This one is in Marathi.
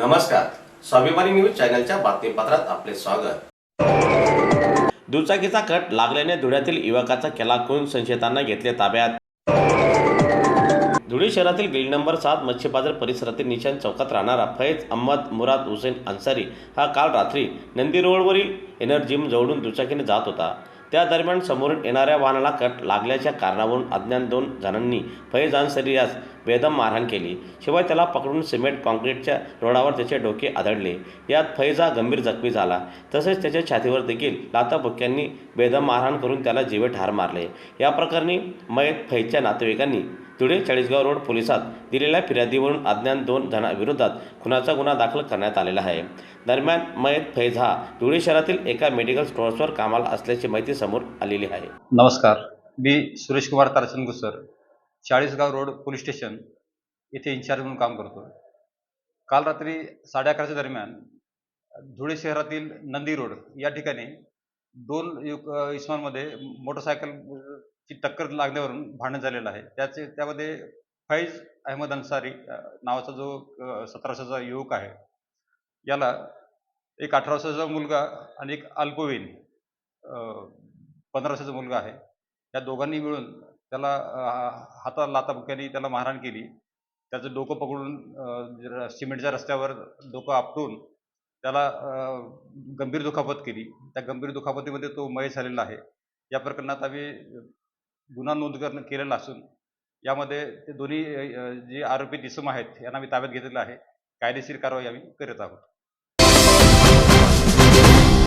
नमस्कार. स्वाभिमानी न्यूज चॅनलच्या बातमीपत्रात आपले स्वागत. दुचाकीचा कट लागल्याने धुळ्यातील युवकाचा केला खून संशयितांना घेतले ताब्यात. धुळे शहरातील बिल नंबर सात मच्छी बाजार परिसरातील निशान चौकात राहणारा फैज अहमद मुराद हुसेन अन्सारी हा काल रात्री नंदी रोडवरील एनर्जीम जवळून दुचाकीने जात होता. त्या दरम्यान समोरून येणाऱ्या वाहनाला कट लागल्याच्या कारणावरून अज्ञात दोन जणांनी फैज अन्सारी यास बेदम मारहाण केली. शिवाय त्याला पकडून सिमेंट कॉन्क्रीटच्या रोडावर त्याचे डोके आदळले. यात फैजा गंभीर जखमी झाला. तसेच त्याच्या छातीवर देखील लाथाबुक्क्यांनी बेदम मारहाण करून त्याला जीवे ठार मारले. या प्रकरणी मयत फैजच्या नातेवाईकांनी धुळे चाळीसगाव रोड पोलिसात दिलेल्या फिर्यादीवरून अज्ञात दोन जणांविरोधात खुनाचा गुन्हा दाखल करण्यात आलेला आहे. दरम्यान मयत फैज हा धुळे शहरातील एका मेडिकल स्टोअर्सवर कामाला असल्याची माहिती समोर आलेली आहे. नमस्कार. मी Suresh Kumar Tarchand Chalisgaon road police station येथे इन्चार्ज म्हणून काम करतो काल रात्री साडे अकराच्या दरम्यान धुळे शहरातील नंदी रोड या ठिकाणी दोन युक इसमांमध्ये मोटरसायकल ची टक्कर लागल्यावरून भांडण झालेलं आहे. त्याचे त्यामध्ये फैज अहमद अन्सारी नावाचा जो सतराशेचा युवक आहे याला एक अठरा वर्षाचा मुलगा आणि एक अल्पवयीन पंधरा वर्षाचा मुलगा आहे. या दोघांनी मिळून त्याला अ, हाताला लाताबुक्याने त्याला मारहाण केली. त्याचं डोकं पकडून सिमेंटच्या रस्त्यावर डोकं आपटून त्याला गंभीर दुखापत केली. त्या गंभीर दुखापतीमध्ये तो मय झालेला आहे. या प्रकरणात आम्ही गुन्हा नोंद करणं केलेला असून यामध्ये ते दोन्ही जे आरोपी इसम आहेत यांना मी ताब्यात घेतलेलं आहे. कायदेशीर कारवाई आम्ही करत आहोत.